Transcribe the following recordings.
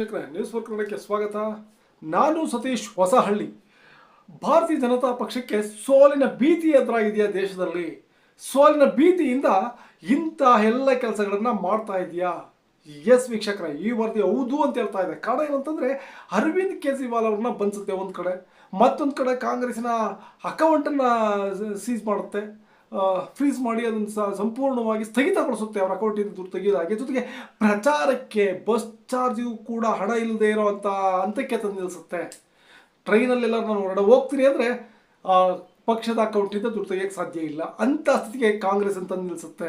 News four ಕನ್ನಡಕ್ಕೆ ಸ್ವಾಗತ. ನಾನು ಸತೀಶ್ ಹೊಸಹಳ್ಳಿ. ಭಾರತೀಯ ಜನತಾ ಪಕ್ಷಕ್ಕೆ ಸೋಲಿನ ಭೀತಿ ಎದುರಾಗಿದೆಯಾ ದೇಶದಲ್ಲಿ? ಸೋಲಿನ ಭೀತಿಯಿಂದ ಇಂತಹ ಎಲ್ಲ ಕೆಲಸಗಳನ್ನು ಮಾಡ್ತಾ ಇದೆಯಾ? ಎಸ್ ವೀಕ್ಷಕರ, ಈ ವರದಿ ಹೌದು ಅಂತ ಹೇಳ್ತಾ ಇದೆ. ಕಾರಣ ಏನಂತಂದರೆ, ಅರವಿಂದ್ ಕೇಜ್ರಿವಾಲ್ ಅವ್ರನ್ನ ಬಂಧಿಸುತ್ತೆ ಒಂದು ಕಡೆ. ಮತ್ತೊಂದು ಕಡೆ ಕಾಂಗ್ರೆಸ್ನ ಅಕೌಂಟನ್ನು ಸೀಸ್ ಮಾಡುತ್ತೆ. ಫ್ರೀಸ್ ಮಾಡಿ ಅದನ್ನು ಸಹ ಸಂಪೂರ್ಣವಾಗಿ ಸ್ಥಗಿತಗೊಳಿಸುತ್ತೆ. ಅವರ ಅಕೌಂಟಿಂದ ದುಡ್ಡು ತೆಗೆಯೋದಾಗಿ ಜೊತೆಗೆ ಪ್ರಚಾರಕ್ಕೆ ಬಸ್ ಚಾರ್ಜಿಗೂ ಕೂಡ ಹಣ ಇಲ್ಲದೆ ಇರೋವಂಥ ಹಂತಕ್ಕೆ ತಂದು ನಿಲ್ಲಿಸುತ್ತೆ. ಟ್ರೈನಲ್ಲೆಲ್ಲ ನಾನು ಹೊರಡ ಹೋಗ್ತೀನಿ ಅಂದರೆ ಪಕ್ಷದ ಅಕೌಂಟಿಂದ ದುಡ್ಡು ತೆಗೆಯೋಕ್ಕೆ ಸಾಧ್ಯ ಇಲ್ಲ. ಅಂಥ ಸ್ಥಿತಿಗೆ ಕಾಂಗ್ರೆಸ್ ಅಂತ ನಿಲ್ಲಿಸುತ್ತೆ.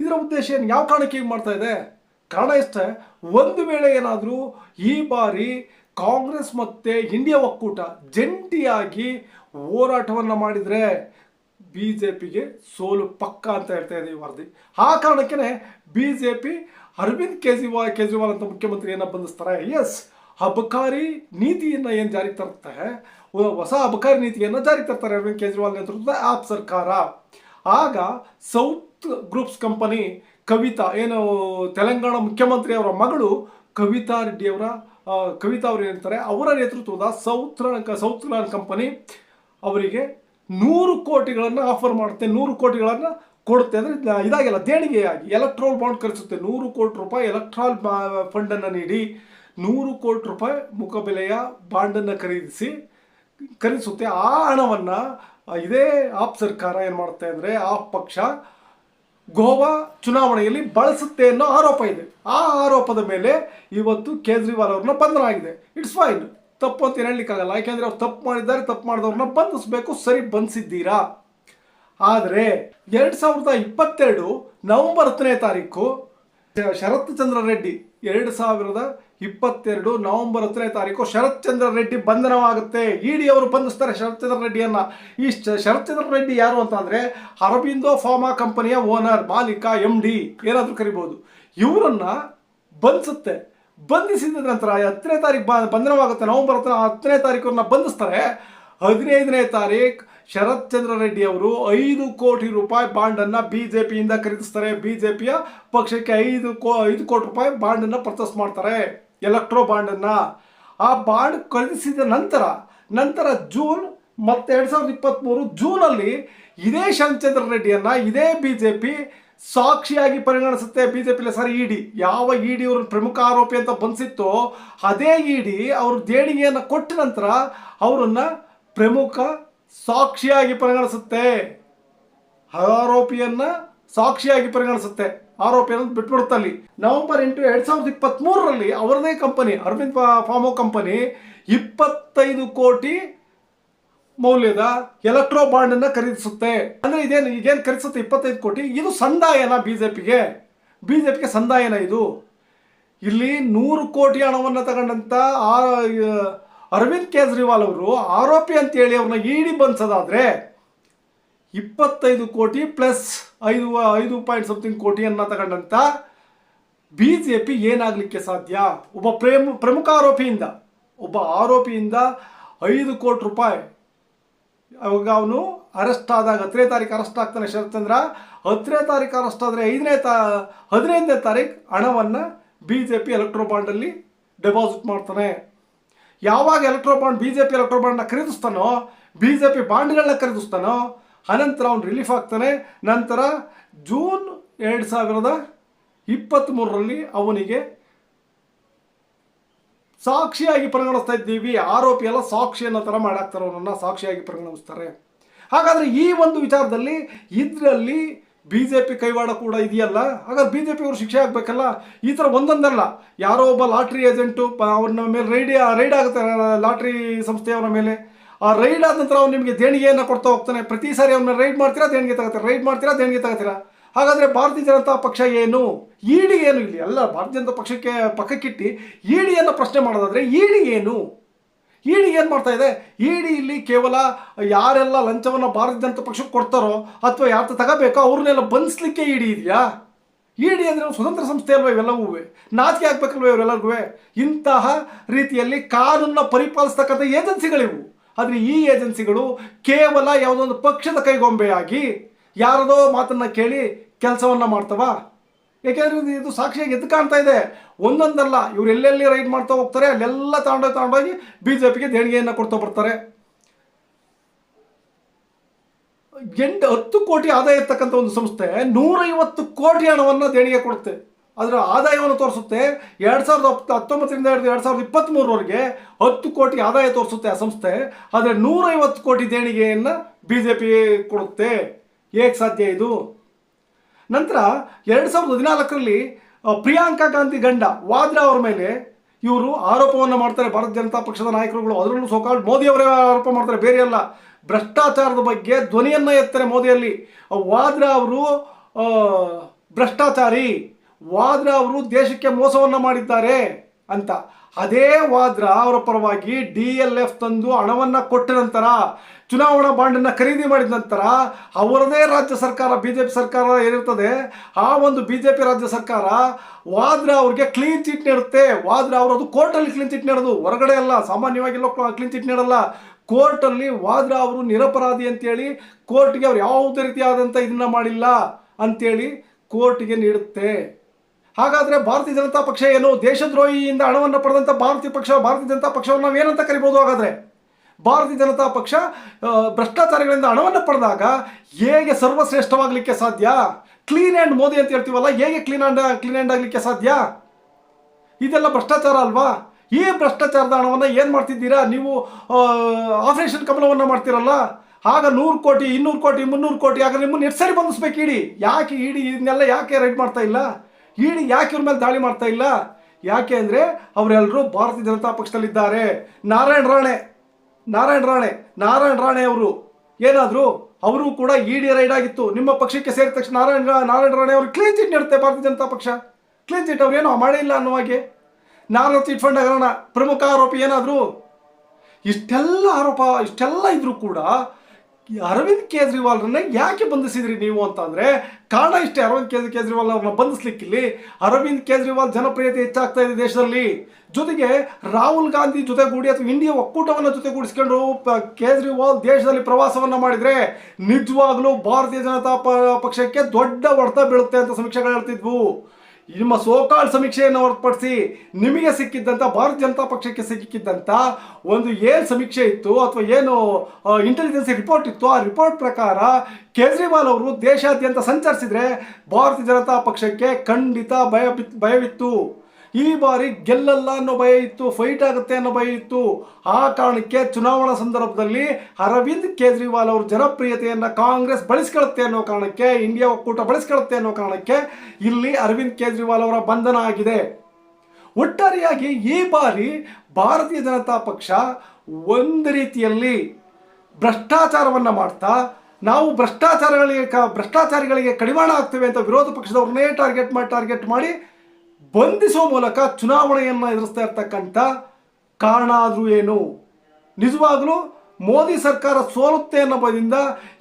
ಇದರ ಉದ್ದೇಶ ಏನು? ಯಾವ ಕಾರಣಕ್ಕೆ ಹೀಗೆ ಮಾಡ್ತಾ ಇದೆ? ಕಾರಣ ಇಷ್ಟೇ ಒಂದು ವೇಳೆ ಏನಾದರೂ ಈ ಬಾರಿ ಕಾಂಗ್ರೆಸ್ ಮತ್ತು ಇಂಡಿಯಾ ಒಕ್ಕೂಟ ಜಂಟಿಯಾಗಿ ಹೋರಾಟವನ್ನು ಮಾಡಿದರೆ ಬಿ ಜೆ ಪಿಗೆ ಸೋಲು ಪಕ್ಕ ಅಂತ ಹೇಳ್ತಾ ಇದೆ ಈ ವರದಿ. ಆ ಕಾರಣಕ್ಕೇ B J P Arvind Kejriwal Kejriwal ಅಂತ ಮುಖ್ಯಮಂತ್ರಿಯನ್ನು ಬಂಧಿಸ್ತಾರೆ. ಎಸ್ ಅಬಕಾರಿ ನೀತಿಯನ್ನು ಏನು ಜಾರಿಗೆ ತರ್ತಾರೆ ಹೊಸ ಅಬಕಾರಿ ನೀತಿಯನ್ನು ಜಾರಿಗೆ ತರ್ತಾರೆ ಅರವಿಂದ್ ಕೇಜ್ರಿವಾಲ್ ನೇತೃತ್ವದ ಆಪ್ ಸರ್ಕಾರ. ಆಗ ಸೌತ್ ಗ್ರೂಪ್ಸ್ ಕಂಪನಿ ಕವಿತಾ, ಏನು ತೆಲಂಗಾಣ ಮುಖ್ಯಮಂತ್ರಿ ಅವರ ಮಗಳು ಕವಿತಾ ರೆಡ್ಡಿ ಅವರ ಕವಿತಾ ಅವರು ಏನಂತಾರೆ ಅವರ ನೇತೃತ್ವದ ಸೌತ್ ಸೌತ್ ಕಂಪನಿ ಅವರಿಗೆ ನೂರು ಕೋಟಿಗಳನ್ನು ಆಫರ್ ಮಾಡುತ್ತೆ, ನೂರು ಕೋಟಿಗಳನ್ನು ಕೊಡುತ್ತೆ ಅಂದರೆ ಇದಾಗಿಲ್ಲ ದೇಣಿಗೆಯಾಗಿ ಎಲೆಕ್ಟ್ರೋಲ್ ಬಾಂಡ್ ಖರ್ಚುತ್ತೆ ನೂರು ಕೋಟಿ ರೂಪಾಯಿ ಎಲೆಕ್ಟ್ರಾಲ್ ಫಂಡನ್ನು ನೀಡಿ, ನೂರು ಕೋಟಿ ರೂಪಾಯಿ ಮುಖಬೆಲೆಯ ಬಾಂಡನ್ನು ಖರೀದಿಸಿ, ಖರೀದಿಸುತ್ತೆ. ಆ ಹಣವನ್ನು ಇದೇ ಆಪ್ ಸರ್ಕಾರ ಏನು ಮಾಡುತ್ತೆ ಅಂದರೆ, ಆ ಪಕ್ಷ ಗೋವಾ ಚುನಾವಣೆಯಲ್ಲಿ ಬಳಸುತ್ತೆ ಅನ್ನೋ ಆರೋಪ ಇದೆ. ಆ ಆರೋಪದ ಮೇಲೆ ಇವತ್ತು ಕೇಜ್ರಿವಾಲ್ ಅವ್ರನ್ನ ಬಂಧನ ಆಗಿದೆ. ಇಟ್ಸ್ ಫೈನ್ ತಪ್ಪು ಅಂತ ಹೇಳಲಿಕ್ಕಾಗಲ್ಲ. ಯಾಕೆಂದ್ರೆ ಅವ್ರು ತಪ್ಪು ಮಾಡಿದ್ದಾರೆ, ತಪ್ಪು ಮಾಡಿದವ್ರನ್ನ ಬಂಧಿಸಬೇಕು, ಸರಿ ಬಂಧಿಸಿದ್ದೀರಾ? ಆದರೆ ಎರಡು ಸಾವಿರದ ಇಪ್ಪತ್ತೆರಡು ನವೆಂಬರ್ ಹತ್ತನೇ ತಾರೀಕು ಶರತ್ ಚಂದ್ರ ರೆಡ್ಡಿ, ಎರಡು ಸಾವಿರದ ಇಪ್ಪತ್ತೆರಡು ನವೆಂಬರ್ ಹತ್ತನೇ ತಾರೀಕು ಶರತ್ ಚಂದ್ರ ರೆಡ್ಡಿ ಬಂಧನವಾಗುತ್ತೆ. ಇಡಿ ಅವರು ಬಂಧಿಸ್ತಾರೆ ಶರತ್ ಚಂದ್ರ ರೆಡ್ಡಿಯನ್ನ. ಈ ಶರತ್ ಚಂದ್ರ ರೆಡ್ಡಿ ಯಾರು ಅಂತಂದರೆ ಅರಬಿಂದೋ ಫಾರ್ಮಾ ಕಂಪನಿಯ ಓನರ್, ಮಾಲೀಕ ಎಂ ಡಿ ಏನಾದರೂ ಕರಿಬೋದು. ಇವರನ್ನ ಬಂಧಿಸುತ್ತೆ. ಬಂಧಿಸಿದ ನಂತರ ಹತ್ತನೇ ತಾರೀಕು ಬ ಬಂಧನವಾಗುತ್ತೆ. ನವಂಬರ್ ಹತ್ತನೇ ಹತ್ತನೇ ತಾರೀಕನ್ನ ಬಂಧಿಸ್ತಾರೆ. ಹದಿನೈದನೇ ತಾರೀಕು ಶರತ್ ಚಂದ್ರ ರೆಡ್ಡಿ ಅವರು ಐದು ಕೋಟಿ ರೂಪಾಯಿ ಬಾಂಡನ್ನು ಬಿ ಜೆ ಪಿಯಿಂದ ಖರೀದಿಸ್ತಾರೆ. ಬಿ ಜೆ ಪಿಯ ಪಕ್ಷಕ್ಕೆ ಐದು ಕೋ ಐದು ಕೋಟಿ ರೂಪಾಯಿ ಬಾಂಡನ್ನು ಪರ್ಚೇಸ್ ಮಾಡ್ತಾರೆ. ಎಲೆಕ್ಟ್ರೋ ಬಾಂಡನ್ನು. ಆ ಬಾಂಡ್ ಖರೀದಿಸಿದ ನಂತರ ನಂತರ ಜೂನ್ ಮತ್ತೆ ಎರಡು ಸಾವಿರದ ಇಪ್ಪತ್ತ್ಮೂರು ಜೂನಲ್ಲಿ ಇದೇ ಶರತ್ಚಂದ್ರ ರೆಡ್ಡಿಯನ್ನು, ಇದೇ ಬಿ ಜೆ ಪಿ ಸಾಕ್ಷಿಯಾಗಿ ಪರಿಗಣಿಸುತ್ತೆ B J P sir ED ಯಾವ ಇಡಿ ಅವ್ರ ಪ್ರಮುಖ ಆರೋಪಿ ಅಂತ ಬನ್ಸಿತ್ತೋ ಅದೇ ಇಡಿ ಅವ್ರ ದೇಣಿಗೆಯನ್ನು ಕೊಟ್ಟ ನಂತರ ಅವರನ್ನ ಪ್ರಮುಖ ಸಾಕ್ಷಿಯಾಗಿ ಪರಿಗಣಿಸುತ್ತೆ ಆರೋಪಿಯನ್ನ ಸಾಕ್ಷಿಯಾಗಿ ಪರಿಗಣಿಸುತ್ತೆ ಆರೋಪಿಯನ್ನು ಬಿಟ್ಬಿಡುತ್ತೆ ಅಲ್ಲಿ. ನವೆಂಬರ್ ಎಂಟು ಎರಡು ಸಾವಿರದ ಇಪ್ಪತ್ತ್ ಮೂರರಲ್ಲಿ ಅವರದೇ ಕಂಪನಿ, ಅರವಿಂದ್ ಫಾರ್ಮೋ ಕಂಪನಿ, ಇಪ್ಪತ್ತೈದು ಕೋಟಿ ಮೌಲ್ಯದ ಎಲೆಕ್ಟ್ರೋ ಬಾಂಡ್ ಅನ್ನ ಖರೀದಿಸುತ್ತೆ. ಅಂದ್ರೆ ಇದೇನು, ಈಗೇನು ಖರೀದಿಸುತ್ತೆ? ಇಪ್ಪತ್ತೈದು ಕೋಟಿ. ಇದು ಸಂದಾಯನ ಬಿಜೆಪಿಗೆ. ಬಿಜೆಪಿಗೆ ಸಂದಾಯನ ಇದು. ಇಲ್ಲಿ ನೂರು ಕೋಟಿ ಹಣವನ್ನು ತಗೊಂಡಂತ ಅರವಿಂದ್ ಕೇಜ್ರಿವಾಲ್ ಅವರು ಆರೋಪಿ ಅಂತೇಳಿ ಅವ್ರನ್ನ ಈಡಿ ಬಂದ್ಸೋದಾದ್ರೆ ಇಪ್ಪತ್ತೈದು ಕೋಟಿ ಪ್ಲಸ್ ಐದು ಐದು ಪಾಯಿಂಟ್ ಸಮಥಿಂಗ್ ಕೋಟಿಯನ್ನು ತಗೊಂಡಂತ ಬಿ ಜೆ ಏನಾಗಲಿಕ್ಕೆ ಸಾಧ್ಯ? ಒಬ್ಬ ಪ್ರೇಮ, ಪ್ರಮುಖ ಆರೋಪಿಯಿಂದ. ಒಬ್ಬ ಆರೋಪಿಯಿಂದ ಐದು ಕೋಟಿ ರೂಪಾಯಿ. ಅವಾಗ ಅವನು ಅರೆಸ್ಟ್ ಆದಾಗ, ಹತ್ತನೇ ತಾರೀಕು ಅರೆಸ್ಟ್ ಆಗ್ತಾನೆ ಶರತ್ಚಂದ್ರ. ಹತ್ತನೇ ತಾರೀಕು ಅರೆಸ್ಟ್ ಆದರೆ ಐದನೇ ತಾ, ಹದಿನೈದನೇ ತಾರೀಕು ಹಣವನ್ನು ಬಿ ಜೆ ಪಿ ಎಲೆಕ್ಟ್ರೋ ಬಾಂಡಲ್ಲಿ ಡೆಪಾಸಿಟ್ ಮಾಡ್ತಾನೆ. ಯಾವಾಗ electro bond B J P electro ಬಾಂಡ್ನ ಖರೀದಿಸ್ತಾನೋ ಬಿ ಜೆ ಪಿ ಬಾಂಡ್ಗಳನ್ನ ಖರೀದಿಸ್ತಾನೋ, ಅನಂತರ ಅವನು ರಿಲೀಫ್ ಆಗ್ತಾನೆ. ನಂತರ ಜೂನ್ ಎರಡು ಸಾವಿರದ ಇಪ್ಪತ್ತ್ಮೂರರಲ್ಲಿ ಅವನಿಗೆ ಸಾಕ್ಷಿಯಾಗಿ ಪರಿಗಣಿಸ್ತಾ ಇದ್ದೀವಿ. ಆರೋಪಿ ಎಲ್ಲ ಸಾಕ್ಷಿ ಅನ್ನೋ ಥರ ಮಾಡಾಕ್ತಾರೆ, ಅವನನ್ನು ಸಾಕ್ಷಿಯಾಗಿ ಪರಿಗಣಿಸ್ತಾರೆ. ಹಾಗಾದರೆ ಈ ಒಂದು ವಿಚಾರದಲ್ಲಿ ಇದರಲ್ಲಿ ಬಿ ಜೆ ಪಿ ಕೈವಾಡ ಕೂಡ ಇದೆಯಲ್ಲ? ಹಾಗಾದ್ರೆ ಬಿ ಜೆ ಪಿ ಅವರು ಶಿಕ್ಷೆ ಆಗಬೇಕಲ್ಲ? ಈ ಥರ ಒಂದೊಂದಲ್ಲ. ಯಾರೋ ಒಬ್ಬ ಲಾಟ್ರಿ ಏಜೆಂಟು ಅವ್ರ ಮೇಲೆ ರೈಡ್ ರೈಡ್ ಆಗುತ್ತೆ, ಲಾಟ್ರಿ ಸಂಸ್ಥೆಯವರ ಮೇಲೆ. ಆ ರೈಡ್ ಆದ ನಂತರ ಅವ್ನು ನಿಮಗೆ ದೇಣಿಗೆಯನ್ನು ಕೊಡ್ತಾ ಹೋಗ್ತಾನೆ. ಪ್ರತಿ ಸಾರಿ ಅವ್ನ ರೈಡ್ ಮಾಡ್ತೀರಾ, ದೇಣಿಗೆ ತಗೋತೀರಾ? ರೈಡ್ ಮಾಡ್ತೀರಾ, ದೇಣಿಗೆ ತಗೋತೀರಾ? ಹಾಗಾದರೆ ಭಾರತೀಯ ಜನತಾ ಪಕ್ಷ ಏನು? ಈಡಿ ಏನು ಇಲ್ಲಿ? ಎಲ್ಲ ಭಾರತೀಯ ಜನತಾ ಪಕ್ಷಕ್ಕೆ ಪಕ್ಕಕ್ಕಿಟ್ಟು ಈಡಿಯನ್ನು ಪ್ರಶ್ನೆ ಮಾಡೋದಾದ್ರೆ ಡಿ ಏನು? ಇಡಿ ಏನು ಮಾಡ್ತಾ ಇದೆ? ಇಡಿ ಇಲ್ಲಿ ಕೇವಲ ಯಾರೆಲ್ಲ ಲಂಚವನ್ನು ಭಾರತೀಯ ಜನತಾ ಪಕ್ಷಕ್ಕೆ ಕೊಡ್ತಾರೋ ಅಥವಾ ಯಾರು ತಗೋಬೇಕೋ ಅವ್ರನ್ನೆಲ್ಲ ಬಂಧಿಸ್ಲಿಕ್ಕೆ ಇಡಿ ಇದೆಯಾ? ಇಡಿ ಅಂದರೆ ಸ್ವತಂತ್ರ ಸಂಸ್ಥೆ ಅಲ್ವ ಇವೆಲ್ಲವೂ? ನಾಚಿಕೆ ಆಗ್ಬೇಕಲ್ವ ಇವರೆಲ್ಲರಿಗೂ ಇಂತಹ ರೀತಿಯಲ್ಲಿ ಕಾನೂನನ್ನ ಪರಿಪಾಲಿಸ್ತಕ್ಕಂಥ ಏಜೆನ್ಸಿಗಳಿವು. ಆದರೆ ಈ ಏಜೆನ್ಸಿಗಳು ಕೇವಲ ಯಾವುದೋ ಒಂದು ಪಕ್ಷದ ಕೈಗೊಂಬೆಯಾಗಿ ಯಾರದೋ ಮಾತನ್ನ ಕೇಳಿ ಕೆಲಸವನ್ನ ಮಾಡ್ತವ? ಯಾಕೆಂದ್ರೆ ಇದು- ಸಾಕ್ಷಿಯಾಗಿ ಎದ್ದು ಕಾಣ್ತಾ ಇದೆ. ಒಂದೊಂದಲ್ಲ, ಇವ್ರು ಎಲ್ಲೆಲ್ಲಿ ರೈಡ್ ಮಾಡ್ತಾ ಹೋಗ್ತಾರೆ, ಅಲ್ಲೆಲ್ಲ ತಗೊಂಡೋಗಿ ತಗೊಂಡೋಗಿ ಬಿ ಜೆ ಪಿಗೆ ದೇಣಿಗೆಯನ್ನು ಕೊಡ್ತಾ ಬರ್ತಾರೆ. ಎಂಟು, ಹತ್ತು ಕೋಟಿ ಆದಾಯ ಇರ್ತಕ್ಕಂಥ ಒಂದು ಸಂಸ್ಥೆ ನೂರೈವತ್ತು ಕೋಟಿ ಹಣವನ್ನು ದೇಣಿಗೆ ಕೊಡುತ್ತೆ. ಅದರ ಆದಾಯವನ್ನು ತೋರಿಸುತ್ತೆ. ಎರಡು ಸಾವಿರದ ಹತ್ತು ಹತ್ತೊಂಬತ್ತರಿಂದ ಹಿಡಿದು ಎರಡು ಸಾವಿರದ ಇಪ್ಪತ್ತ್ಮೂರವರೆಗೆ ಹತ್ತು ಕೋಟಿ ಆದಾಯ ತೋರಿಸುತ್ತೆ ಆ ಸಂಸ್ಥೆ. ಆದರೆ ನೂರೈವತ್ತು ಕೋಟಿ ದೇಣಿಗೆಯನ್ನು ಬಿ ಜೆ ಪಿ ಕೊಡುತ್ತೆ. ಹೇಗೆ ಸಾಧ್ಯ ಇದು. ನಂತರ ಎರಡು ಸಾವಿರದ ಹದಿನಾಲ್ಕರಲ್ಲಿ ಪ್ರಿಯಾಂಕಾ ಗಾಂಧಿ ಗಂಡ ವಾದ್ರಾ ಅವರ ಮೇಲೆ ಇವರು ಆರೋಪವನ್ನು ಮಾಡ್ತಾರೆ. ಭಾರತ ಜನತಾ ಪಕ್ಷದ ನಾಯಕರುಗಳು. ಅದರಲ್ಲೂ ಸೋಕಾಲ್ಡ್ ಮೋದಿ ಅವರೇ ಆರೋಪ ಮಾಡ್ತಾರೆ. ಬೇರೆ ಅಲ್ಲ. ಭ್ರಷ್ಟಾಚಾರದ ಬಗ್ಗೆ ಧ್ವನಿಯನ್ನು ಎತ್ತಾರೆ ಮೋದಿಯಲ್ಲಿ. ವಾದ್ರಾ ಅವರು ಭ್ರಷ್ಟಾಚಾರಿ. ವಾದ್ರಾ ಅವರು ದೇಶಕ್ಕೆ ಮೋಸವನ್ನು ಮಾಡಿದ್ದಾರೆ ಅಂತ. ಅದೇ ವಾದ್ರ ಅವರ ಪರವಾಗಿ ಡಿ ಎಲ್ ಎಫ್ ತಂದು ಹಣವನ್ನು ಕೊಟ್ಟ ನಂತರ ಚುನಾವಣಾ ಬಾಂಡನ್ನು ಖರೀದಿ ಮಾಡಿದ ನಂತರ ಅವರದೇ ರಾಜ್ಯ ಸರ್ಕಾರ ಬಿ ಜೆ ಪಿ ಸರ್ಕಾರ ಏನಿರ್ತದೆ, ಆ ಒಂದು ಬಿ ಜೆ ಪಿ ರಾಜ್ಯ ಸರ್ಕಾರ ವಾದ್ರಾ ಅವ್ರಿಗೆ ಕ್ಲೀನ್ ಚಿಟ್ ನೀಡುತ್ತೆ. ವಾದ್ರಾ ಅವರು ಅದು ಕೋರ್ಟಲ್ಲಿ ಕ್ಲೀನ್ ಚಿಟ್ ನೀಡೋದು. ಹೊರಗಡೆ ಅಲ್ಲ, ಸಾಮಾನ್ಯವಾಗಿ ಕ್ಲೀನ್ ಚಿಟ್ ನೀಡಲ್ಲ. ಕೋರ್ಟಲ್ಲಿ ವಾದ್ರಾ ಅವರು ನಿರಪರಾಧಿ ಅಂತೇಳಿ ಕೋರ್ಟ್ಗೆ ಅವ್ರು ಯಾವುದೇ ರೀತಿಯಾದಂಥ ಇದನ್ನ ಮಾಡಿಲ್ಲ ಅಂತೇಳಿ ಕೋರ್ಟ್ಗೆ ನೀಡುತ್ತೆ. ಹಾಗಾದ್ರೆ ಭಾರತೀಯ ಜನತಾ ಪಕ್ಷ ಏನು ದೇಶದ್ರೋಹಿಯಿಂದ ಹಣವನ್ನು ಪಡೆದಂಥ ಭಾರತೀಯ ಪಕ್ಷ, ಭಾರತೀಯ ಜನತಾ ಪಕ್ಷವನ್ನು ನಾವು ಏನಂತ ಕರಿಬೋದು ಹಾಗಾದರೆ? ಭಾರತೀಯ ಜನತಾ ಪಕ್ಷ ಭ್ರಷ್ಟಾಚಾರಗಳಿಂದ ಹಣವನ್ನು ಪಡೆದಾಗ ಹೇಗೆ ಸರ್ವಶ್ರೇಷ್ಠವಾಗಲಿಕ್ಕೆ ಸಾಧ್ಯ? ಕ್ಲೀನ್ ಆ್ಯಂಡ್ ಮೋದಿ ಅಂತ ಹೇಳ್ತೀವಲ್ಲ, ಹೇಗೆ ಕ್ಲೀನ್ ಆ್ಯಂಡ್ ಕ್ಲೀನ್ ಆ್ಯಂಡ್ ಆಗಲಿಕ್ಕೆ ಸಾಧ್ಯ? ಇದೆಲ್ಲ ಭ್ರಷ್ಟಾಚಾರ ಅಲ್ವಾ? ಈ ಭ್ರಷ್ಟಾಚಾರದ ಹಣವನ್ನು ಏನು ಮಾಡ್ತಿದ್ದೀರಾ? ನೀವು ಆಪರೇಷನ್ ಕಮಲವನ್ನು ಮಾಡ್ತೀರಲ್ಲ? ಆಗ ನೂರು ಕೋಟಿ, ಇನ್ನೂರು ಕೋಟಿ, ಮುನ್ನೂರು ಕೋಟಿ ಆಗ ನಿಮ್ಮನ್ನು ಎಷ್ಟು ಸರಿ ಬಂಧಿಸ್ಬೇಕು ಇಡಿ? ಯಾಕೆ ಇಡಿ? ಇದನ್ನೆಲ್ಲ ಯಾಕೆ ರೈಡ್ ಮಾಡ್ತಾ ಇಲ್ಲ? ಇಡಿ ಯಾಕೆ ಇವ್ರ ಮೇಲೆ ದಾಳಿ ಮಾಡ್ತಾ ಇಲ್ಲ? ಯಾಕೆ ಅಂದರೆ ಅವರೆಲ್ಲರೂ ಭಾರತೀಯ ಜನತಾ ಪಕ್ಷದಲ್ಲಿದ್ದಾರೆ. ನಾರಾಯಣ ರಾಣೆ ನಾರಾಯಣ ರಾಣೆ ನಾರಾಯಣ ರಾಣೆ ಅವರು. ಏನಾದರೂ ಅವರು ಕೂಡ ಇಡಿ ರೈಡ್ ಆಗಿತ್ತು. ನಿಮ್ಮ ಪಕ್ಷಕ್ಕೆ ಸೇರಿದ ತಕ್ಷಣ ನಾರಾಯಣ ನಾರಾಯಣ ರಾಣೆ ಅವರು ಕ್ಲೀನ್ ಚಿಟ್ ನೀಡುತ್ತೆ ಭಾರತೀಯ ಜನತಾ ಪಕ್ಷ. ಕ್ಲೀನ್ ಚಿಟ್ ಅವ್ರು ಏನೋ ಮಾಡಿಲ್ಲ ಅನ್ನೋ ಹಾಗೆ. ನಾರಾಯಣ ಚಿಟ್ ಫಂಡ್ ಹಗರಣ, ಪ್ರಮುಖ ಆರೋಪಿ ಏನಾದರೂ? ಇಷ್ಟೆಲ್ಲ ಆರೋಪ, ಇಷ್ಟೆಲ್ಲ ಇದ್ರೂ ಕೂಡ ಈ ಅರವಿಂದ್ ಕೇಜ್ರಿವಾಲ್ರನ್ನ ಯಾಕೆ ಬಂಧಿಸಿದ್ರಿ ನೀವು ಅಂತಂದ್ರೆ ಕಾರಣ ಇಷ್ಟೇ, ಅರವಿಂದ್ ಕೇಜ್, ಕೇಜ್ರಿವಾಲ್ ಅವ್ರನ್ನ ಬಂಧಿಸ್ಲಿಕ್ಕಿಲ್ಲಿ ಅರವಿಂದ್ ಕೇಜ್ರಿವಾಲ್ ಜನಪ್ರಿಯತೆ ಹೆಚ್ಚಾಗ್ತಾ ಇದೆ ದೇಶದಲ್ಲಿ. ಜೊತೆಗೆ ರಾಹುಲ್ ಗಾಂಧಿ ಜೊತೆಗೂಡಿ ಅಥವಾ ಇಂಡಿಯಾ ಒಕ್ಕೂಟವನ್ನು ಜೊತೆಗೂಡಿಸ್ಕೊಂಡು ಕೇಜ್ರಿವಾಲ್ ದೇಶದಲ್ಲಿ ಪ್ರವಾಸವನ್ನ ಮಾಡಿದ್ರೆ ನಿಜವಾಗ್ಲೂ ಭಾರತೀಯ ಜನತಾ ಪಕ್ಷಕ್ಕೆ ದೊಡ್ಡ ಹೊಡೆತ ಬೀಳುತ್ತೆ ಅಂತ ಸಮೀಕ್ಷೆಗಳು ಹೇಳ್ತಿದ್ವು. ನಿಮ್ಮ ಸೋಕಾಲ್ ಸಮೀಕ್ಷೆಯನ್ನು ಹೊರತುಪಡಿಸಿ ನಿಮಗೆ ಸಿಕ್ಕಿದ್ದಂಥ ಭಾರತ ಜನತಾ ಪಕ್ಷಕ್ಕೆ ಸಿಕ್ಕಿದ್ದಂಥ ಒಂದು ಏನು ಸಮೀಕ್ಷೆ ಇತ್ತು ಅಥವಾ ಏನು ಇಂಟೆಲಿಜೆನ್ಸ್ ರಿಪೋರ್ಟ್ ಇತ್ತು, ಆ ರಿಪೋರ್ಟ್ ಪ್ರಕಾರ ಕೇಜ್ರಿವಾಲ್ ಅವರು ದೇಶಾದ್ಯಂತ ಸಂಚರಿಸಿದ್ರೆ ಭಾರತೀಯ ಜನತಾ ಪಕ್ಷಕ್ಕೆ ಖಂಡಿತ ಭಯ ಭಯವಿತ್ತು. ಈ ಬಾರಿ ಗೆಲ್ಲಲ್ಲ ಅನ್ನೋ ಭಯ ಇತ್ತು ಫೈಟ್ ಆಗುತ್ತೆ ಅನ್ನೋ ಭಯ ಇತ್ತು. ಆ ಕಾರಣಕ್ಕೆ ಚುನಾವಣಾ ಸಂದರ್ಭದಲ್ಲಿ ಅರವಿಂದ್ ಕೇಜ್ರಿವಾಲ್ ಅವ್ರ ಜನಪ್ರಿಯತೆಯನ್ನು ಕಾಂಗ್ರೆಸ್ ಬಳಸ್ಕೊಳ್ಳುತ್ತೆ ಅನ್ನೋ ಕಾರಣಕ್ಕೆ, ಇಂಡಿಯಾ ಒಕ್ಕೂಟ ಬಳಸ್ಕೊಳ್ಳುತ್ತೆ ಅನ್ನೋ ಕಾರಣಕ್ಕೆ ಇಲ್ಲಿ ಅರವಿಂದ್ ಕೇಜ್ರಿವಾಲ್ ಅವರ ಬಂಧನ ಆಗಿದೆ. ಒಟ್ಟಾರೆಯಾಗಿ ಈ ಬಾರಿ ಭಾರತೀಯ ಜನತಾ ಪಕ್ಷ ಒಂದು ರೀತಿಯಲ್ಲಿ ಭ್ರಷ್ಟಾಚಾರವನ್ನು ಮಾಡ್ತಾ, ನಾವು ಭ್ರಷ್ಟಾಚಾರಗಳಿಗೆ ಕ, ಭ್ರಷ್ಟಾಚಾರಿಗಳಿಗೆ ಕಡಿವಾಣ ಆಗ್ತೇವೆ ಅಂತ ವಿರೋಧ ಪಕ್ಷದವ್ರನ್ನೇ ಟಾರ್ಗೆಟ್ ಮಾಡಿ ಟಾರ್ಗೆಟ್ ಮಾಡಿ ಬಂಧಿಸುವ ಮೂಲಕ ಚುನಾವಣೆಯನ್ನು ಎದುರಿಸ್ತಾ ಇರ್ತಕ್ಕಂಥ ಕಾರಣ ಆದರೂ ಏನು? ನಿಜವಾಗಲೂ ಮೋದಿ ಸರ್ಕಾರ ಸೋಲುತ್ತೆ ಅನ್ನೋ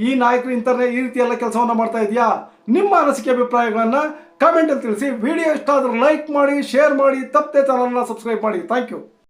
ಈ ನಾಯಕರು ಇಂಥರ್ನೇ ಈ ರೀತಿ ಎಲ್ಲ ಕೆಲಸವನ್ನು ಮಾಡ್ತಾ ಇದೆಯಾ? ನಿಮ್ಮ ಅನಿಸಿಕೆ ಅಭಿಪ್ರಾಯಗಳನ್ನು ಕಮೆಂಟಲ್ಲಿ ತಿಳಿಸಿ. ವಿಡಿಯೋ ಇಷ್ಟ ಆದ್ರೆ ಲೈಕ್ ಮಾಡಿ ಶೇರ್ ಮಾಡಿ, ತಪ್ಪದೆ ಚಾನಲ್ನ ಸಬ್ಸ್ಕ್ರೈಬ್ ಮಾಡಿ. Thank you